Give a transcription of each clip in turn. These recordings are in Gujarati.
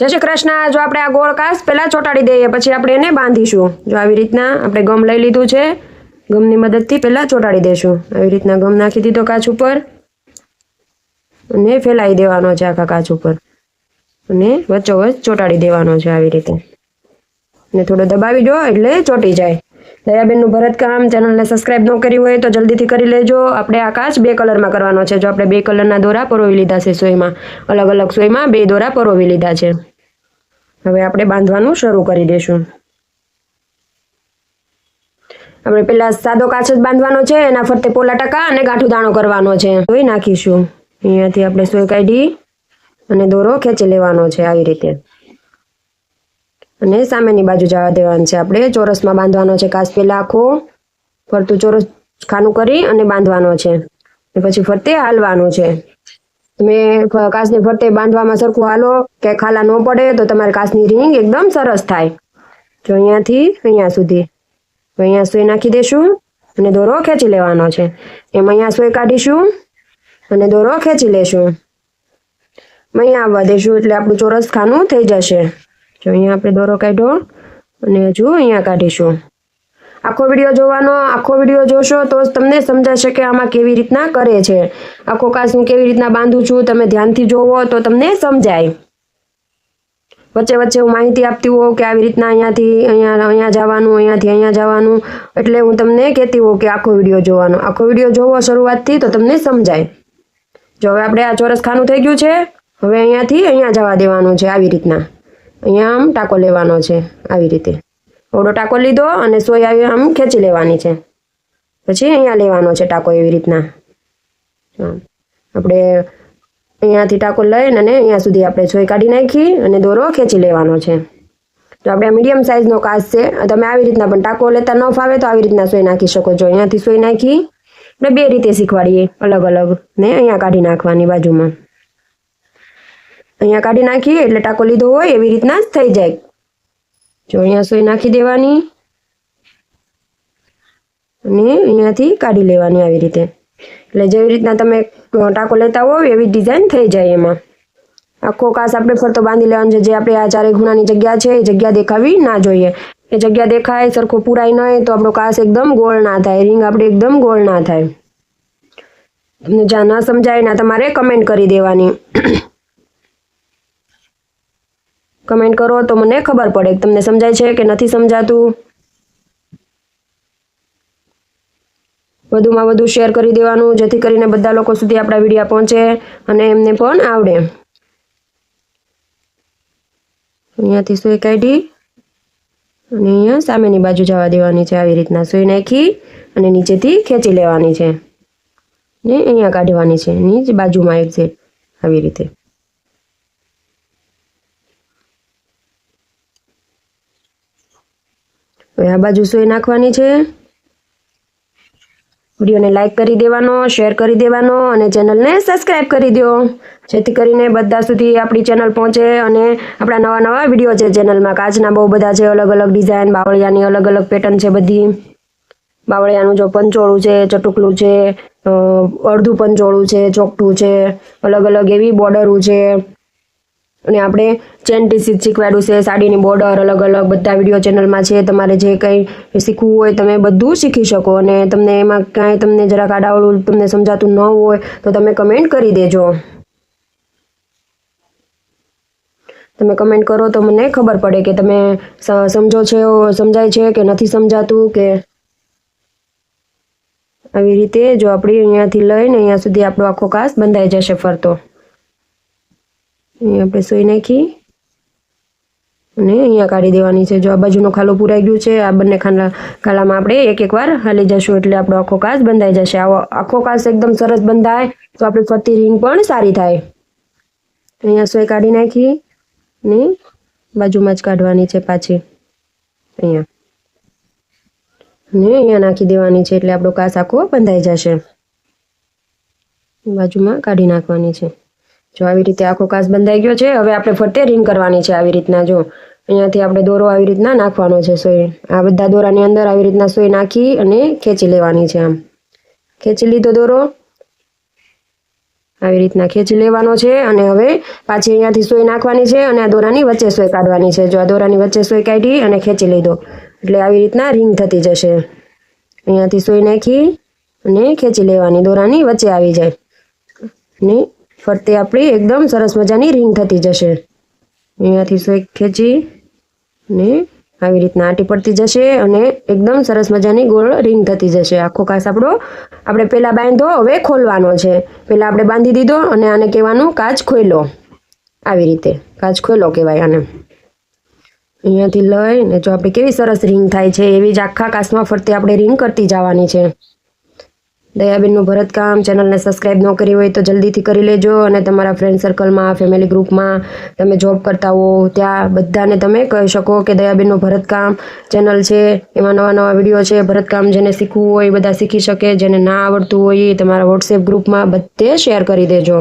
જય શ્રી કૃષ્ણ. જો આપણે આ ગોળ કાસ પહેલાં ચોંટાડી દઈએ, પછી આપણે એને બાંધીશું. જો આવી રીતના આપણે ગમ લઈ લીધું છે, ગમની મદદથી પહેલાં ચોંટાડી દઈશું આવી રીતના ગમ નાખી દીધો કાચ ઉપર અને ફેલાઈ દેવાનો છે આખા કાચ ઉપર. અને વચ્ચોવચ્ચ ચોંટાડી દેવાનો છે આવી રીતે. અને થોડો દબાવી દો એટલે ચોંટી જાય. દયાબેનનું ભરતકામ ચેનલને સબસ્ક્રાઇબ ન કરી હોય તો જલ્દીથી કરી લેજો. આપણે આ કાચ બે કલરમાં કરવાનો છે. જો આપણે બે કલરના દોરા પરોવી લીધા છે સોયમાં. અલગ અલગ સોયમાં બે દોરા પરોવી લીધા છે. હવે આપણે બાંધવાનું શરૂ કરી દઈશું આપણે પેલા સાદો કાચ જ બાંધવાનો છે, એના ફરતે પોલા ટકા અને ગાંઠું દાણો કરવાનો છે. સોય નાખીશું. અહીંયાથી આપણે સોય કાઢી અને દોરો ખેંચી લેવાનો છે આવી રીતે. અને સામેની બાજુ જવા દેવાનું છે આપણે. ચોરસમાં બાંધવાનો છે કાચ પેલા આખો. ફરતું ચોરસ ખાનું કરી અને બાંધવાનો છે. પછી ફરતે હાલવાનું છે. તમે કાચની ફરતે બાંધવામાં સરખું હાલો કે ખાલા ન પડે તો તમારે કાચની રિંગ એકદમ સરસ થાય. જો અહીંયાથી અહીંયા સુધી. અહીંયા સોય નાખી દઈશું અને દોરો ખેંચી લેવાનો છે. એમ અહીંયા સોય કાઢીશું અને દોરો ખેંચી લેશું. અહીંયા આવવા દઈશું એટલે આપણું ચોરસ ખાનું થઈ જશે. જો અહીંયા આપણે દોરો કાઢ્યો અને હજુ અહીંયા કાઢીશું. આખો વીડિયો જોવાનો, આખો વીડિયો જોશો તો તમને સમજાશે કે આમાં કેવી રીતના કરે છે. આખો કાચ હું કેવી રીતના બાંધું છું, તમે ધ્યાનથી જોવો તો તમને સમજાય. વચ્ચે વચ્ચે હું માહિતી આપતી હોઉં કે આવી રીતના અહીંયાથી અહીંયા અહીંયા જવાનું, અહીંયાથી અહીંયા જવાનું. એટલે હું તમને કહેતી હોઉં કે આખો વીડિયો જોવાનો. આખો વીડિયો જોવો શરૂઆતથી તો તમને સમજાય. જો હવે આપણે આ ચોરસ ખાનું થઈ ગયું છે, હવે અહીંયાથી અહીંયા જવા દેવાનું છે આવી રીતના. અહીંયા આમ ટાંકો લેવાનો છે, આવી રીતે. ઓડો ટાંકો લીધો અને સોય આવી આમ ખેંચી લેવાની છે. પછી અહીંયા લેવાનો છે ટાંકો એવી રીતના. આપણે અહીંયાથી ટાંકો લઈને અને અહીંયા સુધી આપણે સોય કાઢી નાખી અને દોરો ખેંચી લેવાનો છે. તો આપણે મીડિયમ સાઇઝનો કાચ છે. તમે આવી રીતના પણ ટાંકો લેતા ન ફાવે તો આવી રીતના સોય નાખી શકો છો. અહીંયાથી સોય નાખી આપણે બે રીતે શીખવાડીએ અલગ અલગ ને અહીંયા કાઢી નાખવાની બાજુમાં. અહીંયા કાઢી નાખીએ એટલે ટાંકો લીધો હોય એવી રીતના જ થઈ જાય. જો અહીંયા સોય નાખી દેવાની. અને અહીંયાથી કાઢી લેવાની આવી રીતે. એટલે જેવી રીતના તમે ટાંકો લેતા હોવ એવી ડિઝાઇન થઈ જાય એમાં. આખો કાશ આપણે ફરતો બાંધી લેવાનો છે. જે આપણે આ ચારે ખૂણાની જગ્યા છે, એ જગ્યા દેખાવી ના જોઈએ. એ જગ્યા દેખાય, સરખો પૂરાય ન હોય તો આપણો કાસ એકદમ ગોળ ના થાય. રિંગ આપણે એકદમ ગોળ ના થાય. તમને જ્યાં ન સમજાય ના તમારે કમેન્ટ કરી દેવાની. કમેન્ટ કરો તો મને ખબર પડે તમને સમજાય છે કે નથી સમજાતું. વધુમાં વધુ શેર કરી દેવાનું, જેથી કરીને બધા લોકો સુધી આપણા વિડીયા પહોંચે અને એમને પણ આવડે. અહીંયાથી સુઈ કાઢી અને અહીંયા સામેની બાજુ જવા દેવાની છે, આવી રીતના સુઈ નાખી અને નીચેથી ખેંચી લેવાની છે. ને અહીંયા કાઢવાની છે, નીચે બાજુમાં એક્ઝેક્ટ આવી રીતે. હવે આ બાજુ સોય નાખવાની છે. વિડીયોને લાઈક કરી દેવાનો શેર કરી દેવાનો અને ચેનલને સબસ્ક્રાઈબ કરી દો. જેથી કરીને બધા સુધી આપણી ચેનલ પહોંચે અને આપણા નવા નવા વીડિયો છે ચેનલમાં કાચના બહુ બધા છે અલગ અલગ ડિઝાઇન બાવળિયાની અલગ અલગ પેટર્ન છે બધી. બાવળિયાનું જો પંચોળું છે, ચટુકલું છે અડધું પંચોળું છે, ચોકઠું છે, અલગ અલગ એવી બોર્ડરું છે. અને આપણે ચેન ટીસી શીખવાડ્યું છે, સાડીની બોર્ડર અલગ અલગ બધા વીડિયો ચેનલમાં છે, તમારે જે કંઈ શીખવું હોય તમે બધું શીખી શકો અને તમને એમાં કાંઈ તમને જરાક આડાવડું તમને સમજાતું ન હોય તો તમે કમેન્ટ કરી દેજો. તમે કમેન્ટ કરો તો મને ખબર પડે કે તમે સમજો છો, સમજાય છે કે નથી સમજાતું કે આવી રીતે જો આપણી અહીંયાથી લઈને અહીંયા સુધી આપણો આખો કાસ બંધાઈ જશે ફરતો. અહીં આપણે સોઈ નાખી અને અહીંયા કાઢી દેવાની છે. જો આ બાજુનો ખાલો પૂરાઈ ગયું છે, આ બંને ખાલા ખાલામાં આપણે એક એક વાર હાલી જશું એટલે આપણો આખો કાચ બંધાઈ જશે. આવો આખો કાચ એકદમ સરસ બંધાય તો આપણી ફરતી રિંગ પણ સારી થાય. અહીંયા સોય કાઢી નાખી ને બાજુમાં જ કાઢવાની છે પાછી. અહીંયા. અને અહીંયા નાખી દેવાની છે એટલે આપણો કાચ આખો બંધાઈ જશે. બાજુમાં કાઢી નાખવાની છે. જો આવી રીતે આખો કાચ બંધાઈ ગયો છે, હવે આપણે ફરતે રિંગ કરવાની છે આવી રીતના જો. અહીંયાથી આપણે દોરો આવી રીતના નાખવાનો છે સોય. આ બધા દોરાની અંદર આવી રીતના સોય નાખી અને ખેંચી લેવાની છે આમ. ખેંચી લીધો દોરો. આવી રીતના ખેંચી લેવાનો છે અને હવે પાછી અહીંયાથી સોય નાખવાની છે અને આ દોરાની વચ્ચે સોય કાઢવાની છે. જો આ દોરાની વચ્ચે સોય કાઢી અને ખેંચી લીધો. એટલે આવી રીતના રિંગ થતી જશે. અહીંયાથી સોય નાખી અને ખેંચી લેવાની. દોરાની વચ્ચે આવી જાય. ને ફરતે આપણી એકદમ સરસ મજાની રિંગ થતી જશે. અહીંયાથી સોય ખેંચી ને આવી રીતના આટી પડતી જશે અને એકદમ સરસ મજાની ગોળ રિંગ થતી જશે. આખો કાચ આપણો, આપણે પહેલાં બાંધો, હવે ખોલવાનો છે. પહેલાં આપણે બાંધી દીધો અને આને કહેવાનું કાચ ખોલો આવી રીતે કાચ ખોલો કહેવાય આને. અહીંયાથી લઈ ને જો આપણે કેવી સરસ રિંગ થાય છે, એવી જ આખા કાચમાં ફરતે આપણે રિંગ કરતી જવાની છે. દયાબેનનું ભરતકામ. ચેનલને સબસ્ક્રાઈબ ન કરી હોય તો જલ્દીથી કરી લેજો અને તમારા ફ્રેન્ડ સર્કલમાં ફેમિલી ગ્રુપમાં તમે જોબ કરતા હો, ત્યાં બધાને તમે કહી શકો કે દયાબેનનું ભરતકામ ચેનલ છે. એમાં નવા નવા વીડિયો છે. ભરતકામ જેને શીખવું હોય બધા શીખી શકે. જેને ના આવડતું હોય એ તમારા વોટ્સએપ ગ્રુપમાં બધે શેર કરી દેજો.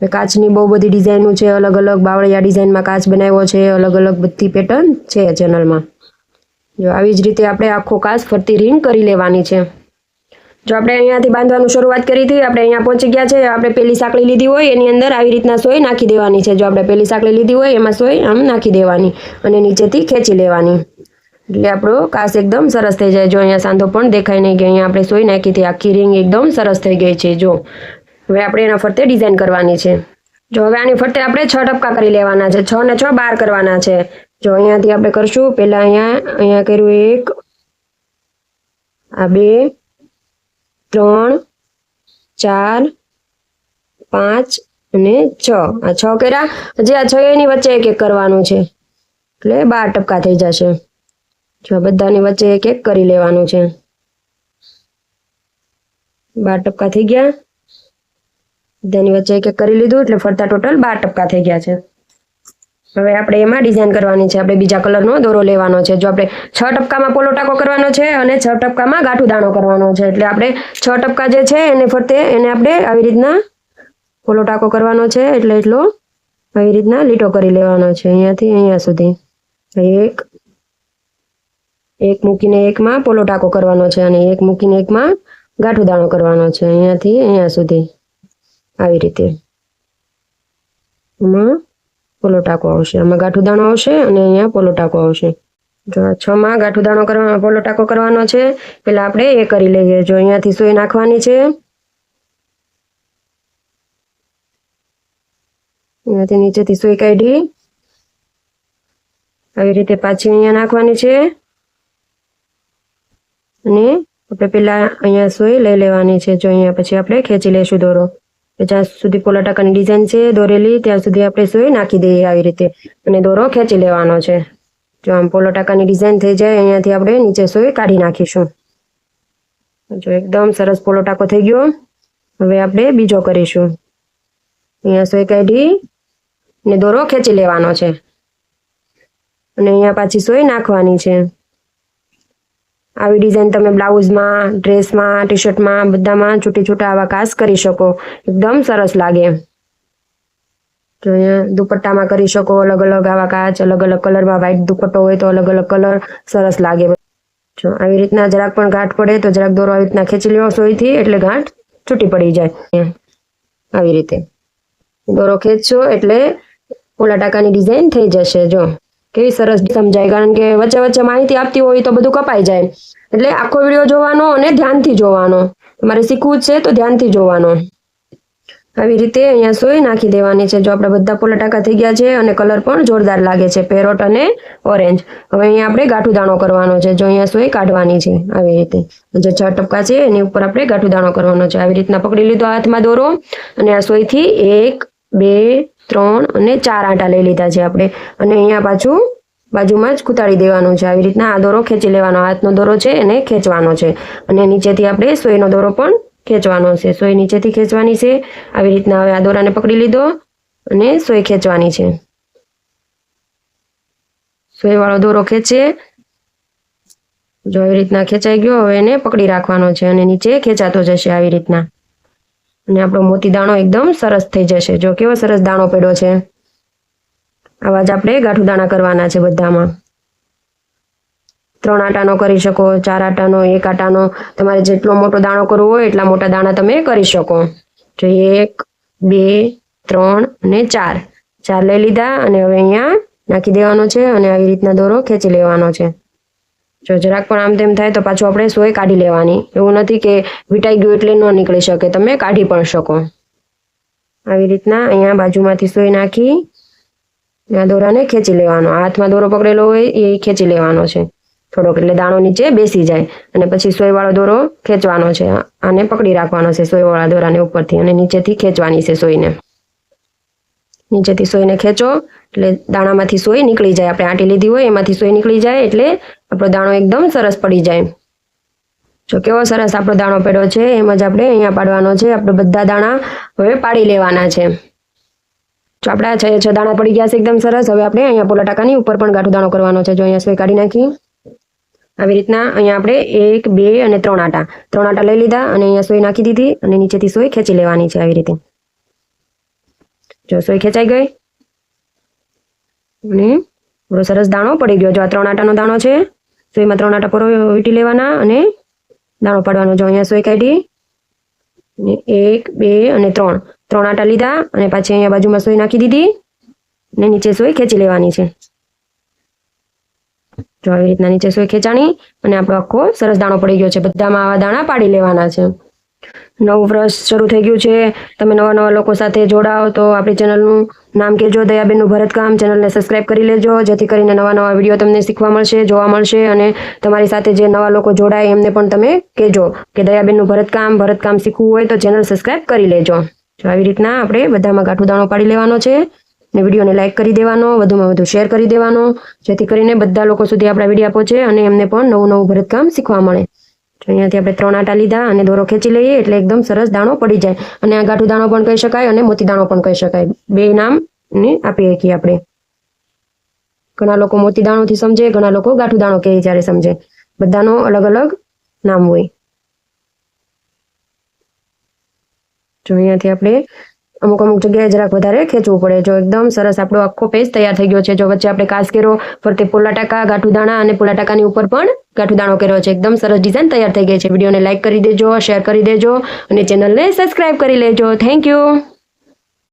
કાચની બહુ બધી ડિઝાઇનો છે. અલગ અલગ બાવળિયા ડિઝાઇનમાં કાચ બનાવ્યો છે. અલગ અલગ બધી પેટર્ન છે ચેનલમાં જો આવી જ રીતે આપણે આખો કાચ ફરતી રિંગ કરી લેવાની છે. જો આપણે અહીંયાથી બાંધવાનું શરૂઆત કરી હતી, આપણે અહીંયા પહોંચી ગયા છે, આપણે પેલી સાંકળી લીધી હોય, એની અંદર આવી રીતના સોય નાખી દેવાની છે. જો આપણે પેલી સાંકળી લીધી હોય, એમાં સોય આમ નાખી દેવાની અને નીચેથી ખેંચી લેવાની. એટલે આપણો કાસ એકદમ સરસ થઈ જાય. જો અહીંયા સાંધો પણ દેખાય નહીં કે અહીંયા આપણે સોય નાખી હતી. આખી રિંગ એકદમ સરસ થઈ ગઈ છે. જો, હવે આપણે એના ફરતે ડિઝાઇન કરવાની છે. જો, હવે આની ફરતે આપણે છ ટપકા કરી લેવાના છે. છ ને છ બાર કરવાના છે. જો, અહીંયાથી આપણે કરશું. પહેલાં અહીંયા અહીંયા કર્યું એક, આ બે ત્રણ, ચાર, પાંચ અને છ. આ છ કર્યા. હજી આ છ એની વચ્ચે એક એક કરવાનું છે. એટલે બાર ટપકા થઈ જશે. જો બધાની વચ્ચે એક એક કરી લેવાનું છે. બાર ટપકા થઈ ગયા. બધાની વચ્ચે એક એક કરી લીધું. એટલે ફરતા ટોટલ બાર ટપકા થઈ ગયા છે. હવે આપણે એમાં ડિઝાઇન કરવાની છે. આપણે બીજા કલરનો દોરો લેવાનો છે. જો આપણે છ ટપકામાં પોલો ટાંકો કરવાનો છે અને છ ટપકામાં ગાંઠું દાણો કરવાનો છે. એટલે આપણે છ ટપકા જે છે એને ફરતે એને આપણે આવી રીતના પોલો ટાંકો કરવાનો છે. એટલે એટલો આવી રીતના લીટો કરી લેવાનો છે. અહીંયાથી અહીંયા સુધી. એક એક મૂકીને એકમાં પોલો ટાંકો કરવાનો છે અને એક મૂકીને એકમાં ગાંઠું દાણો કરવાનો છે. અહીંયાથી અહીંયા સુધી. આવી રીતે. એમાં પોલો ટાંકો આવશે. આમાં ગાંઠું દાણો આવશે અને અહીંયા પોલો ટાંકો આવશે. જો આ છ માં ગાંઠું દાણો કરવા, પોલો ટાંકો કરવાનો છે, પેલા આપણે એ કરી લઈએ. જો અહીંયાથી સોય નાખવાની છે. અહીંયાથી નીચેથી સોય કાઢી. આવી રીતે પાછી અહીંયા નાખવાની છે. અને આપણે પેલા અહીંયા સોય લઈ લેવાની છે. જો અહીંયા પછી આપણે ખેંચી લઈશું દોરો. જ્યાં સુધી પોલા ટાકાની ડિઝાઇન છે, દોરેલી, ત્યાં સુધી આપણે સોય નાખી દઈએ આવી રીતે. અને દોરો ખેંચી લેવાનો છે. જો આમ પોલાટાકાની ડિઝાઇન થઈ જાય, અહીંયાથી આપણે નીચે સોય કાઢી નાખીશું. જો એકદમ સરસ પોલો ટાકો થઈ ગયો. હવે આપણે બીજો કરીશું. અહીંયા સોય કાઢી ને દોરો ખેંચી લેવાનો છે. અને અહીંયા પાછી સોય નાખવાની છે. આવી ડિઝાઇન તમે બ્લાઉઝમાં, ડ્રેસમાં ટી શર્ટમાં બધામાં છૂટી છૂટા આવા કાસ કરી શકો. એકદમ સરસ લાગે. જો અહીંયા દુપટ્ટામાં કરી શકો, અલગ અલગ આવા કાચ, અલગ અલગ કલરમાં વ્હાઇટ દુપટ્ટો હોય તો અલગ અલગ કલર, સરસ લાગે. જો આવી રીતના જરાક પણ ગાંઠ પડે તો જરાક દોરો આવી રીતના ખેંચી લેવો સોયથી, એટલે ગાંઠ છૂટી પડી જાય. આવી રીતે. દોરો ખેંચશો એટલે ઓલા ટાકાની ડિઝાઇન થઈ જશે, જો. કેવી સરસ સમજાય. કારણ કે વચ્ચે વચ્ચે માહિતી આપતી હોય તો બધું કપાઈ જાય. એટલે આખો વીડિયો જોવાનો અને ધ્યાનથી જોવાનો. તમારે શીખવું છે તો ધ્યાનથી જોવાનો. આવી રીતે અહીંયા સોય નાખી દેવાની છે. જો આપણે બધા પોલા થઈ ગયા છે અને કલર પણ જોરદાર લાગે છે. પેરોટ અને ઓરેન્જ. હવે અહીંયા આપણે ગાંઠું દાણો કરવાનો છે. જો અહીંયા સોય કાઢવાની છે આવી રીતે. જે છ ટપકા છે એની ઉપર આપણે ગાંઠું દાણો કરવાનો છે. આવી રીતના પકડી લીધો હાથમાં દોરો. અને આ સોયથી એક, બે ત્રણ અને ચાર આંટા લઈ લીધા છે આપણે. અને અહીંયા પાછું બાજુમાં જ કૂતાડી દેવાનું છે. આવી રીતના આ દોરો ખેંચી લેવાનો. હાથનો દોરો છે એને ખેંચવાનો છે. અને નીચેથી આપણે સોયનો દોરો પણ ખેંચવાનો છે. સોય નીચેથી ખેંચવાની છે. આવી રીતના હવે આ દોરાને પકડી લીધો અને સોય ખેંચવાની છે. સોય વાળો દોરો ખેંચે. જો આવી રીતના ખેંચાઈ ગયો, હવે એને પકડી રાખવાનો છે અને નીચે ખેંચાતો જશે આવી રીતના. અને આપણો મોતી દાણો એકદમ સરસ થઈ જશે. જો કેવો સરસ દાણો પડ્યો છે. આવા જ આપણે ગાંઠું દાણા કરવાના છે બધામાં. ત્રણ આટાનો કરી શકો, ચાર આટાનો, એક આટાનો. તમારે જેટલો મોટો દાણો કરવો હોય એટલા મોટા દાણા તમે કરી શકો. જો એક, બે, ત્રણ અને ચાર. ચાર લઈ લીધા અને હવે અહીંયા નાખી દેવાનો છે અને આવી રીતના દોરો ખેંચી લેવાનો છે. જો જરાક પણ આમ તેમ થાય તો પાછું આપણે સોય કાઢી લેવાની. એવું નથી કે વિટાઈ ગયું એટલે ન નીકળી શકે. તમે કાઢી પણ શકો. આવી રીતના અહીંયા બાજુમાંથી સોય નાખી આ દોરાને ખેંચી લેવાનો. હાથમાં દોરો પકડેલો હોય એ ખેંચી લેવાનો છે. થોડોક એટલે દાણો નીચે બેસી જાય. અને પછી સોયવાળો દોરો ખેંચવાનો છે. આને પકડી રાખવાનો છે સોયવાળા દોરાને ઉપરથી અને નીચેથી ખેંચવાની છે સોયને. નીચેથી સોયને ખેંચો એટલે દાણામાંથી સોય નીકળી જાય. આપણે આંટી લીધી હોય એમાંથી સોય નીકળી જાય એટલે આપણો દાણો એકદમ સરસ પડી જાય. જો કેવો સરસ આપણો દાણો પડ્યો છે, એમ જ આપણે અહીંયા પાડવાનો છે. આપણે બધા દાણા હવે પાડી લેવાના છે. જો આપણા છ છ દાણા પડી ગયા છે, એકદમ સરસ. હવે આપણે અહીંયા પોલા ટાકાની ઉપર પણ ગાંઠો દાણો કરવાનો છે. જો અહીંયા સોય કાઢી નાખી. આવી રીતના અહીંયા આપણે એક, બે અને ત્રણ આટા. ત્રણ આટા લઈ લીધા અને અહીંયા સોય નાખી દીધી અને નીચેથી સોય ખેંચી લેવાની છે આવી રીતે. જો સોય ખેંચાઈ ગઈ. અને થોડો સરસ દાણો પડી ગયો. જો આ ત્રણ આટાનો દાણો છે સોયમાં ત્રણ આટા પર વીટી લેવાના અને દાણો પાડવાનો. જો અહીંયા સોય કાઢી એક, બે અને ત્રણ. ત્રણ આટા લીધા અને પાછી અહીંયા બાજુમાં સોય નાખી દીધી ને નીચે સોય ખેંચી લેવાની છે. જો આવી રીતના નીચે સોય ખેંચાણી અને આપણો આખો સરસ દાણો પડી ગયો છે. બધામાં આવા દાણા પાડી લેવાના છે. નવું વર્ષ શરૂ થઈ ગયું છે. તમે નવા નવા લોકો સાથે જોડાઓ તો આપણી ચેનલનું નામ કહેજો. દયાબેનનું ભરતકામ. ચેનલને સબસ્ક્રાઇબ કરી લેજો. જેથી કરીને નવા નવા વીડિયો તમને શીખવા મળશે, જોવા મળશે અને તમારી સાથે જે નવા લોકો જોડાય એમને પણ તમે કહેજો કે દયાબેનનું ભરતકામ ભરતકામ શીખવું હોય તો ચેનલ સબસ્ક્રાઇબ કરી લેજો. જો આવી રીતના આપણે બધામાં ગાંઠું દાણો પાડી લેવાનો છે અને વિડીયોને લાઇક કરી દેવાનો, વધુમાં વધુ શેર કરી દેવાનો, જેથી કરીને બધા લોકો સુધી આપણા વીડિયો પહોંચે અને એમને પણ નવું નવું ભરતકામ શીખવા મળે. તો અહીંયાથી આપણે ત્રણ આટા લીધા અને દોરો ખેંચી લઈએ એટલે એકદમ સરસ દાણો પડી જાય. અને આ ગાંઠું દાણો પણ કહી શકાય અને મોતી દાણો પણ કહી શકાય. બે નામ આપી શકીએ આપણે. ઘણા લોકો મોતી દાણોથી સમજે, ઘણા લોકો ગાંઠું દાણો કહે જ્યારે સમજે. બધાનો અલગ અલગ નામ હોય. જો અહીંયાથી આપણે અમુક અમુક જગ્યાએ જરાક વધારે ખેંચવું પડે. જો એકદમ સરસ આપણો આખો પેજ તૈયાર થઈ ગયો છે. જો વચ્ચે આપણે કાસકેરો, ફરતે પોલાટાકા ગાંઠું દાણા અને પોલાટાકાની ઉપર પણ ગાંઠું દાણો કર્યો છે. એકદમ સરસ ડિઝાઇન તૈયાર થઈ ગઈ છે. વિડીયોને લાઇક કરી દેજો શેર કરી દેજો અને ચેનલને સબસ્ક્રાઇબ કરી લેજો. Thank you